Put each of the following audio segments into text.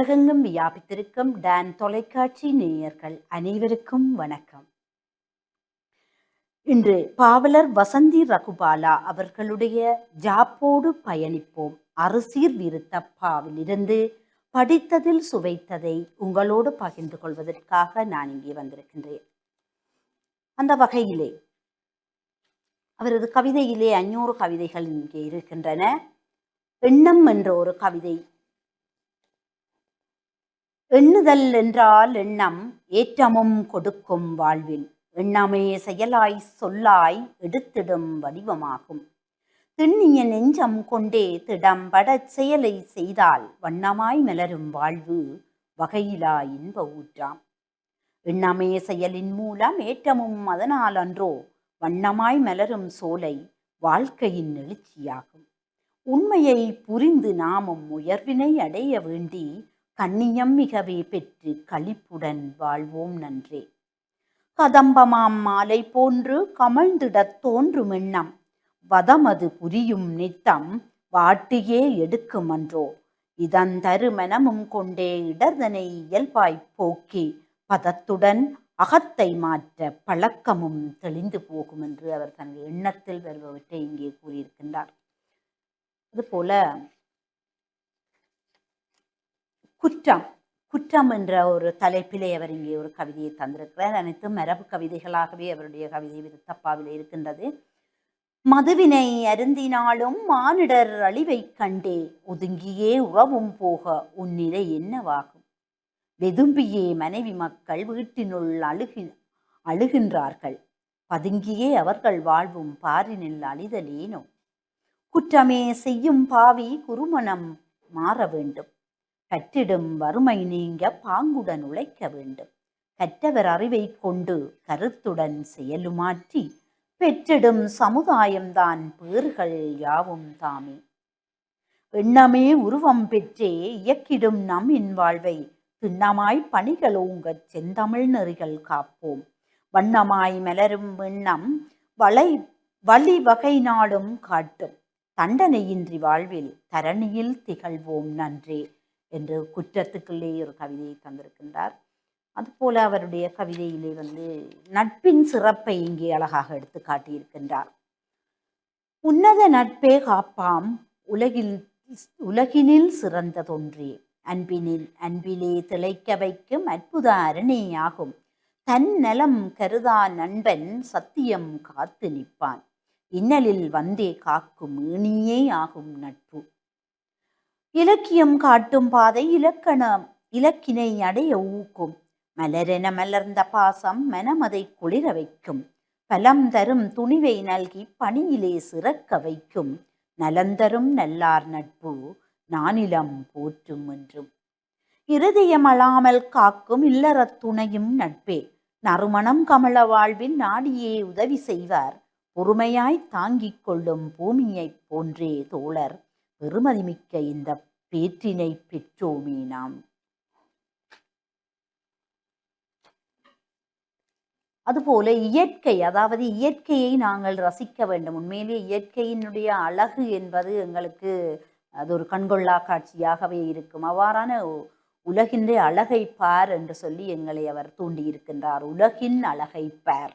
உலகெங்கும் வியாபித்திருக்கும் டான் தொலைக்காட்சி நேயர்கள் அனைவருக்கும் வணக்கம். இன்று பாவலர் வசந்தி ரகுபாலா அவர்களுடைய ஜாப்போடு பயணிப்போம். அறுசீர் விருத்தப்பாவிலிருந்து படித்ததில் சுவைத்ததை உங்களோடு பகிர்ந்து கொள்வதற்காக நான் இங்கே வந்திருக்கின்றேன். அந்த வகையிலே அவரது கவிதையிலே அஞ்சூறு கவிதைகள் இங்கே இருக்கின்றன. எண்ணம் என்ற ஒரு கவிதை எண்ணுதல் என்றால் எண்ணம் ஏற்றமும் கொடுக்கும் வாழ்வில். எண்ணமே செயலாய் சொல்லாய் எடுத்திடும் வடிவமாகும். திண்ணிய நெஞ்சம் கொண்டே திடம்படச் செயலை செய்தால் வண்ணமாய் மலரும் வாழ்வு வகையிலா இன்ப ஊற்றாம். எண்ணமே செயலின் மூலம் ஏற்றமும் அதனால் அன்றோ வண்ணமாய் மலரும் சோலை வாழ்க்கையின் எழுச்சியாகும். உண்மையை புரிந்து நாமும் உயர்வினை அடைய வேண்டி கண்ணியம் மிகவே பெற்று களிப்புடன் வாழ்வோம் நன்றே. கதம்பமாம் மாலை போன்று கமழ்ந்திடத் தோன்றும் எண்ணம். வதமது புரியும் நித்தம் வாட்டியே எடுக்குமன்றோ இதந்தரு மனமும் கொண்டே இடர்தனை இயல்பாய்ப் போக்கி பதத்துடன் அகத்தை மாற்ற பழக்கமும் தெளிந்து போகும் என்று அவர் தனது எண்ணத்தில் வருபவற்றை இங்கே கூறியிருக்கின்றார். அதுபோல குற்றம். குற்றம் என்ற ஒரு தலைப்பிலே அவர் இங்கே ஒரு கவிதையை தந்திருக்கிறார். அனைத்தும் மரபு கவிதைகளாகவே அவருடைய கவிதை விருத்தப்பாவில் இருக்கின்றது. மதுவினை அருந்தினாலும் மானிடர் அழிவைக் கண்டே ஒதுங்கியே உறவும் போக உன்னிலை என்னவாகும்? வெதும்பியே மனைவி மக்கள் வீட்டினுள் அழுகி அழுகின்றார்கள். பதுங்கியே அவர்கள் வாழ்வும் பாரினில் அழிதலேனோ? குற்றமே செய்யும் பாவி குருமணம் மாற வேண்டும். கற்றிடும் வறுமை நீங்க பாங்குடன் உழைக்க வேண்டும். கற்றவர் அறிவை கொண்டு கருத்துடன் செயலுமாற்றி பெற்றிடும் சமுதாயம்தான் பேறுகள் யாவும் தாமே. எண்ணமே உருவம் பெற்றே இயக்கிடும் நம் இன் வாழ்வை திண்ணமாய் பணிகள் ஓங்கச் செந்தமிழ் நெறிகள் காப்போம். வண்ணமாய் மலரும் எண்ணம் வளை வழி வகை நாடும் காட்டும். தண்டனையின்றி வாழ்வில் தரணியில் திகழ்வோம் நன்றே. என்று குற்றத்துக்குள்ளே ஒரு கவிதையை தந்திருக்கின்றார். அதுபோல அவருடைய கவிதையிலே வந்து நட்பின் சிறப்பை இங்கே அழகாக எடுத்து காட்டியிருக்கின்றார். உன்னத நட்பே காப்பாம் உலகில் உலகினில் சிறந்ததொன்றே. அன்பினில் அன்பிலே திளைக்க வைக்கும் அற்புத அரணியாகும் தன் நலம் கருதா நண்பன் சத்தியம் காத்து நிற்பான். இன்னலில் வந்தே காக்கும் ஏணியே ஆகும் நட்பு. இலக்கியம் காட்டும் பாதை இலக்கணம். இலக்கினை அடைய ஊக்கும். மலரென மலர்ந்த பாசம் மனமதை குளிர வைக்கும். பலம் தரும் துணிவை நல்கி பணியிலே சிறக்க வைக்கும். நலந்தரும் நல்லார் நட்பு நானிலம் போற்றும் என்றும் இருதயம் அழாமல் காக்கும் இல்லறத் துணையும் நட்பே. நறுமணம் கமல வாழ்வில் நாடியே உதவி செய்வார். பொறுமையாய் தாங்கிக் கொள்ளும் பூமியைப் போன்றே தோழர். பெருமதிமிக்க இந்த பேற்றினை பெற்றோமே நாம். அதுபோல இயற்கை அதாவது இயற்கையை நாங்கள் ரசிக்க வேண்டும். உண்மையிலே இயற்கையினுடைய அழகு என்பது எங்களுக்கு அது ஒரு கண்கொள்ளா காட்சியாகவே இருக்கும். அவ்வாறான உலகின்றே அழகை பார் என்று சொல்லி எங்களை அவர் தூண்டியிருக்கின்றார். உலகின் அழகை பார்.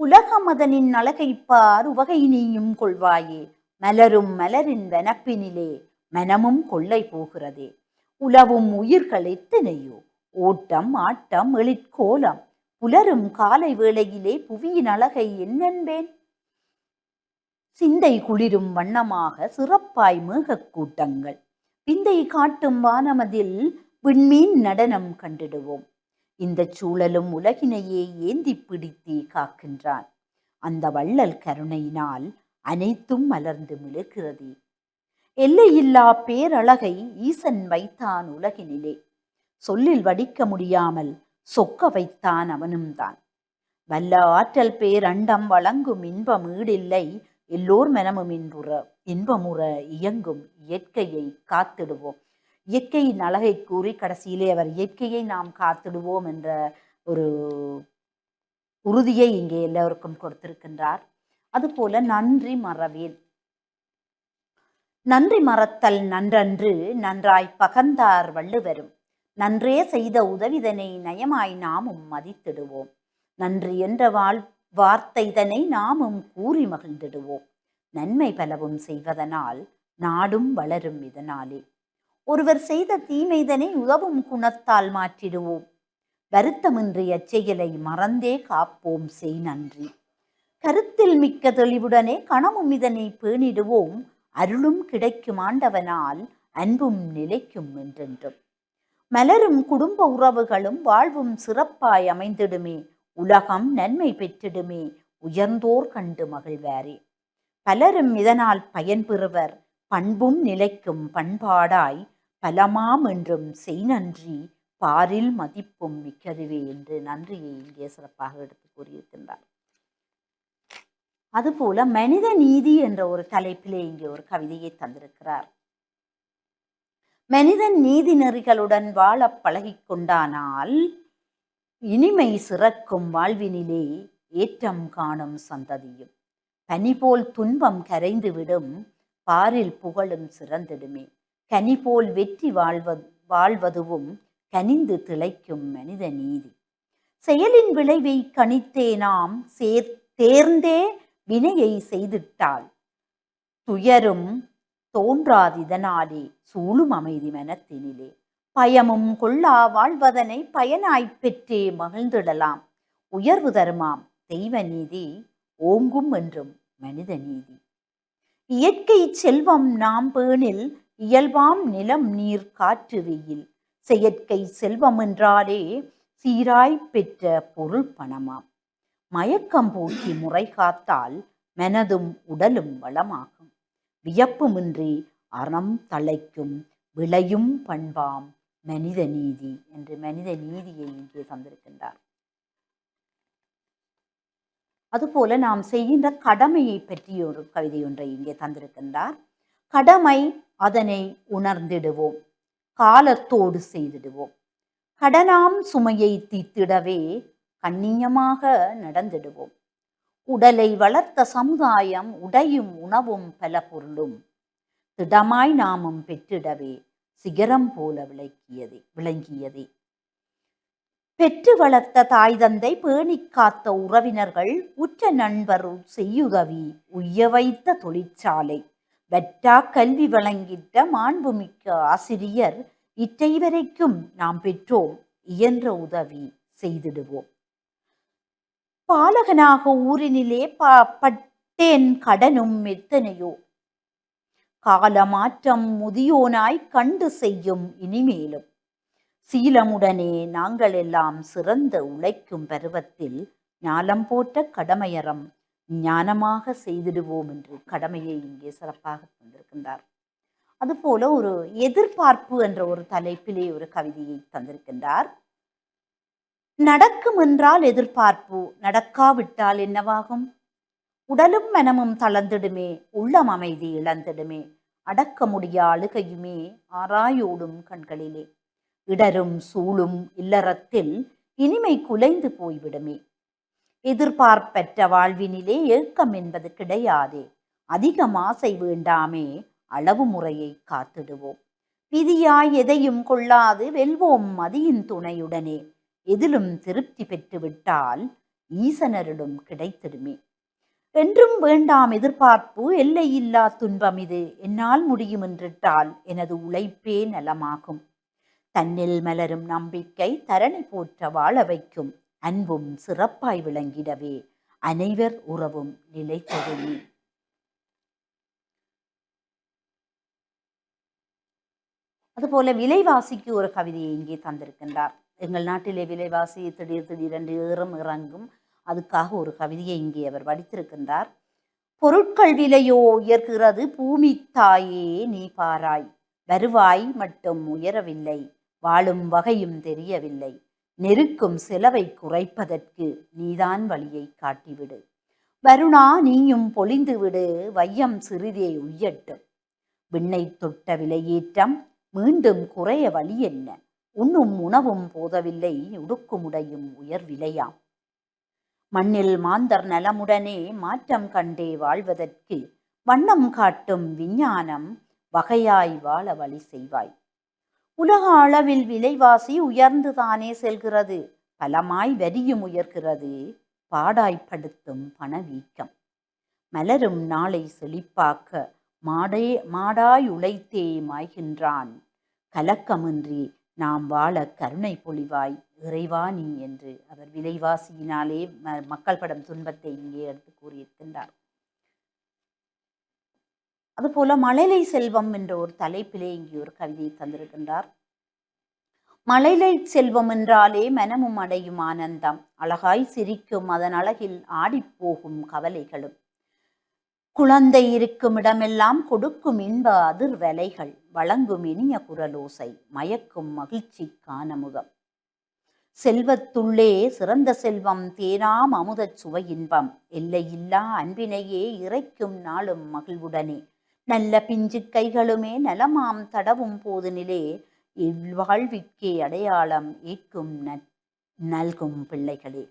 உலக மதனின் அழகை பார். உவகை நீயும் கொள்வாயே. மலரும் மலரின் வனப்பினிலே மனமும் கொள்ளை போகிறதே. உலவும் உயிர்கள் எத்தனையோ ஓட்டம் ஆட்டம் எழிற்கோலம் புலரும் காலை வேளையிலே புவியின் அழகை என்னென்பேன்? சிந்தை குளிரும் வண்ணமாக சிறப்பாய் மேகக் கூட்டங்கள். பிந்தை காட்டும் வானமதில் விண்மீன் நடனம் கண்டிடுவோம். இந்த சூழலும் உலகினையே ஏந்தி பிடித்தே காக்கின்றான். அந்த வள்ளல் கருணையினால் அனைத்தும் மலர்ந்து மிளகிறது எல்லையில்லா பேரழகை ஈசன் வைத்தான் உலகினிலே. சொல்லில் வடிக்க முடியாமல் சொக்க வைத்தான் அவனும் தான். வல்ல ஆற்றல் பேரண்டம் வழங்கும் இன்பம் ஈடில்லை எல்லோர் மனமும் இன்புற இன்பமுற இயங்கும் இயற்கையை காத்திடுவோம். இயற்கையின் அழகை கூறி கடைசியிலே அவர் இயற்கையை நாம் காத்திடுவோம் என்ற ஒரு உறுதியை இங்கே எல்லோருக்கும் கொடுத்திருக்கின்றார். அதுபோல நன்றி மறவேல் நன்றி மறத்தல் நன்றன்று நன்றாய் பகந்தார் வள்ளுவரும். நன்றே செய்த உதவிதனை நயமாய் நாமும் மதித்திடுவோம். நன்றி என்ற வாழ் வார்த்தைதனை நாமும் கூறி மகிழ்ந்திடுவோம். நன்மை பலவும் செய்வதனால் நாடும் வளரும் இதனாலே. ஒருவர் செய்த தீமைதனை உதவும் குணத்தால் மாற்றிடுவோம். வருத்தமின்றி அச்செயலை மறந்தே காப்போம் செய் நன்றி. கருத்தில் மிக்க தெளிவுடனே கணமும் இதனை பேணிடுவோம். அருளும் கிடைக்கும் ஆண்டவனால் அன்பும் நிலைக்கும் என்றென்றும். மலரும் குடும்ப உறவுகளும் வாழ்வும் சிறப்பாய் அமைந்திடுமே. உலகம் நன்மை பெற்றிடுமே. உயர்ந்தோர் கண்டு மகிழ்வாரே. பலரும் இதனால் பயன்பெறுவர் பண்பும் நிலைக்கும் பண்பாடாய் பலமாம் என்றும் செய் நன்றி பாரில் மதிப்பும் மிக்கதுவே என்று நன்றியை இங்கே சிறப்பாக எடுத்து கூறியிருக்கின்றார். அதுபோல மனித நீதி என்ற ஒரு தலைப்பிலே இங்கே ஒரு கவிதையை தந்திருக்கிறார். மனிதன் நீதி நெறிகளுடன் வாழ பழகிக் கொண்டானால் இனிமை சிறக்கும் வாழ்வினிலே ஏற்றம் காணும் சந்ததியும். பனி போல் துன்பம் கரைந்துவிடும் பாரில் புகழும் சிறந்திடுமே. கனி போல் வெற்றி வாழ்வது வாழ்வதுவும் கனிந்து திளைக்கும் மனித நீதி. செயலின் விளைவை கணித்தே நாம் சேர் தேர்ந்தே வினையை செய்திட்டாள் துயரும் தோன்றாதிதனாலே சூழும் அமைதி மனத்தினிலே பயமும் கொள்ளா வாழ்வதனை பயனாய்ப் பெற்றே மகிழ்ந்திடலாம். உயர்வு தருமாம் தெய்வ நீதி ஓங்கும் என்றும் மனித நீதி. இயற்கை செல்வம் நாம் பேணில் இயல்பாம் நிலம் நீர் காற்று வெயில். செயற்கை செல்வம் என்றாலே சீராய் பெற்ற பொருள் பணமாம். மயக்கம் போக்கி முறை காத்தால் மனதும் உடலும் வளமாகும். வியப்புமின்றி அறம் தழைக்கும் விளையும் பண்பாம் மனித நீதி என்று மனித நீதியை இங்கே தந்திருக்கின்றார். அதுபோல நாம் செய்கின்ற கடமையை பற்றிய ஒரு கவிதை ஒன்றை இங்கே தந்திருக்கின்றார். கடமை அதனை உணர்ந்திடுவோம் காலத்தோடு செய்திடுவோம். கடனாம் சுமையை தீத்திடவே கண்ணியமாக நடந்திடுவோம். உடலை வளர்த்த சமுதாயம் உடையும் உணவும் பல பொருளும். திடமாய் நாமும் பெற்றிடவே சிகரம் போல விளக்கியதே விளங்கியதே. பெற்று வளர்த்த தாய் தந்தை பேணி காத்த உறவினர்கள் உற்ற நண்பர் செய்யுதவி உய்ய வைத்த தொழிற்சாலை. வற்றா கல்வி வழங்கிட்ட மாண்புமிக்க ஆசிரியர் இட்டை வரைக்கும் நாம் பெற்றோம் இயன்ற உதவி செய்திடுவோம். பாலகனாக ஊரினிலே ப பட்டேன் கடனும் எத்தனையோ? காலமாற்றம் முதியோனாய் கண்டு செய்யும் இனிமேலும். சீலமுடனே நாங்கள் எல்லாம் சிறந்த உழைக்கும் பருவத்தில் ஞானம் போட்ட கடமையறம் ஞானமாக செய்திடுவோம் என்று கடமையை இங்கே சிறப்பாக தந்திருக்கின்றார் அதுபோல ஒரு எதிர்பார்ப்பு என்ற ஒரு தலைப்பிலே ஒரு கவிதையை தந்திருக்கின்றார். நடக்கும் என்றால் எதிர்பார்ப்பு? நடக்காவிட்டால் என்னவாகும்? உடலும் மனமும் தளர்ந்திடுமே உள்ளம் அமைதி இழந்திடுமே அடக்க முடியா அழுகையுமே ஆராயோடும் கண்களிலே. இடரும் சூழும் இல்லறத்தில் இனிமை குலைந்து போய்விடுமே. எதிர்பார்ப்பற்ற வாழ்வினிலே ஏக்கம் என்பது கிடையாதே. அதிகம் ஆசை வேண்டாமே அளவு முறையை காத்திடுவோம். விதியாய் எதையும் கொள்ளாது வெல்வோம் மதியின் துணையுடனே. எதிலும் திருப்தி பெற்றுவிட்டால் ஈசனரிடம் கிடைத்திடுமே என்றும் வேண்டாம் எதிர்பார்ப்பு எல்லையில்லா துன்பம் இது. என்னால் முடியும் என்றிட்டால் எனது உழைப்பே நலமாகும். தன்னில் மலரும் நம்பிக்கை தரணி போற்ற வாழ வைக்கும். அன்பும் சிறப்பாய் விளங்கிடவே. அனைவர் உறவும் நிலைத்ததுமே அதுபோல விலைவாசிக்கு ஒரு கவிதையை இங்கே தந்திருக்கின்றார். எங்கள் நாட்டிலே விலைவாசி திடீர் திடீரென்று ஏறும் இறங்கும். அதுக்காக ஒரு கவிதையை இங்கே அவர் வடித்திருக்கின்றார். பொருட்கள் விலையோ உயர்கிறது பூமி தாயே நீ பாராய். வருவாய் மட்டும் உயரவில்லை வாழும் வகையும் தெரியவில்லை. நெருக்கும் செலவை குறைப்பதற்கு நீதான் வழியை காட்டிவிடு. வருணா நீயும் பொழிந்துவிடு வையம் சிறிதே உய்யட்டும். விண்ணை தொட்ட விலையேற்றம் மீண்டும் குறைய வழி என்ன? உண்ணும் உணவும் போதவில்லை உடுக்குமுடையும் உயர் உயர்விலையாம் மண்ணில் மாந்தர் நலமுடனே மாற்றம் கண்டே வாழ்வதற்கு வண்ணம் காட்டும் விஞ்ஞானம் வகையாய் வாழ வழி செய்வாய். உலக அளவில் விலைவாசி உயர்ந்துதானே செல்கிறது. பலமாய் வரியும் உயர்கிறது. பாடாய்ப்படுத்தும் பணவீக்கம். மலரும் நாளை செழிப்பாக்க மாடே மாடாய் உழைத்தே மாய்கின்றான் கலக்கமின்றி நாம் வாழ கருணை பொழிவாய் இறைவா நீ என்று அவர் விலைவாசியினாலே ம- மக்கள் படம் துன்பத்தை இங்கே எடுத்து கூறியிருக்கின்றார். அதுபோல மழலை செல்வம் என்ற ஒரு தலைப்பிலே இங்கே ஒரு கவிதையை தந்திருக்கின்றார். மழலை செல்வம் என்றாலே மனமும் அடையும் ஆனந்தம். அழகாய் சிரிக்கும் அதன் அழகில் ஆடிப்போகும் கவலைகளும். குழந்தை இருக்கும் இடமெல்லாம் கொடுக்கும் இன்ப அதிர்வலைகள் வழங்கும் இனிய குரலோசை மயக்கும் மகிழ்ச்சி காணமுகம் செல்வத்துள்ளே சிறந்த செல்வம் தேனாம் அமுதச் சுவை இன்பம். எல்லையில்லா அன்பினையே இறைக்கும் நாளும் மகிழ்வுடனே. நல்ல பிஞ்சு கைகளுமே நலமாம் தடவும் போதுனிலே. இவ்வாழ்விற்கே அடையாளம் ஏற்கும் நல்கும் பிள்ளைகளே.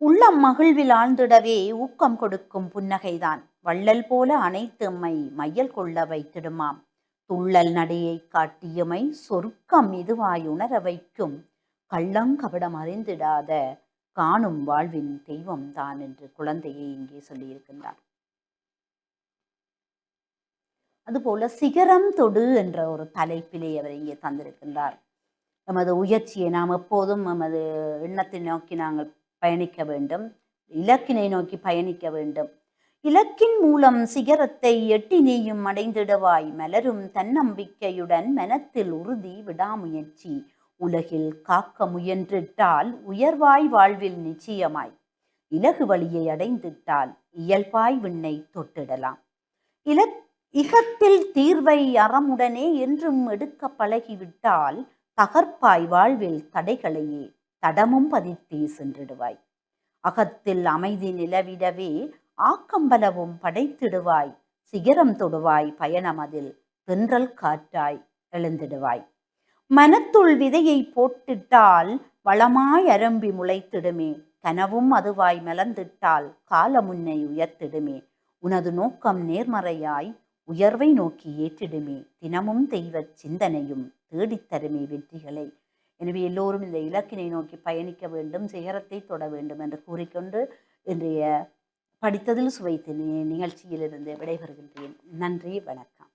உள்ளம் மகிழ்வில் ஆழ்ந்திடவே ஊக்கம் கொடுக்கும் புன்னகைதான். வள்ளல் போல அனைத்தும்மை மையல் கொள்ள வைத்திடுமாம் துள்ளல் நடையை காட்டியமை சொர்க்கம் இதுவாய் உணர வைக்கும். கள்ளங்கபடம் அறிந்திடாத காணும் வாழ்வின் தெய்வம் தான் என்று குழந்தையை இங்கே சொல்லியிருக்கின்றார். அதுபோல சிகரம் தொடு என்ற ஒரு தலைப்பிலே அவர் இங்கே தந்திருக்கின்றார். எமது உயர்ச்சியை நாம் எப்போதும் எமது எண்ணத்தை நோக்கி நாங்கள் பயணிக்க வேண்டும். இலக்கினை நோக்கி பயணிக்க வேண்டும். இலக்கின் மூலம் சிகரத்தை எட்டி நீயும் அடைந்திடுவாய். மலரும் தன்னம்பிக்கையுடன் மனத்தில் உறுதி விடாமுயற்சி. உலகில் காக்க முயன்றிட்டால் உயர்வாய் வாழ்வில் நிச்சயமாய். இலகு வழியை அடைந்திட்டால் இயல்பாய் விண்ணை தொட்டிடலாம். இலக் இகத்தில் தீர்வை அறமுடனே என்றும் எடுக்க பழகிவிட்டால் தகர்ப்பாய் வாழ்வில் தடைகளையே தடமும் பதித்தே சென்றிடுவாய். அகத்தில் அமைதி நிலவிடவே ஆக்கம்பலவும் படைத்திடுவாய். சிகரம் தொடுவாய் பயணமதில் தென்றல் காற்றாய் எழுந்திடுவாய். மனத்துள் விதையை போட்டிட்டால் வளமாய் அரம்பி முளைத்திடுமே. கனவும் அதுவாய் மலர்ந்திட்டால் கால முன்னை உயர்த்திடுமே. உனது நோக்கம் நேர்மறையாய் உயர்வை நோக்கி ஏற்றிடுமே. தினமும் தெய்வச் சிந்தனையும் தேடித்தருமே வெற்றிகளை. எனவே எல்லோரும் இந்த இலக்கினை நோக்கி பயணிக்க வேண்டும் சிகரத்தை தொட வேண்டும் என்று கூறிக்கொண்டு இன்றைய படித்ததில் சுவைத்து நிகழ்ச்சியிலிருந்து விடைபெறுகின்றேன். நன்றி வணக்கம்.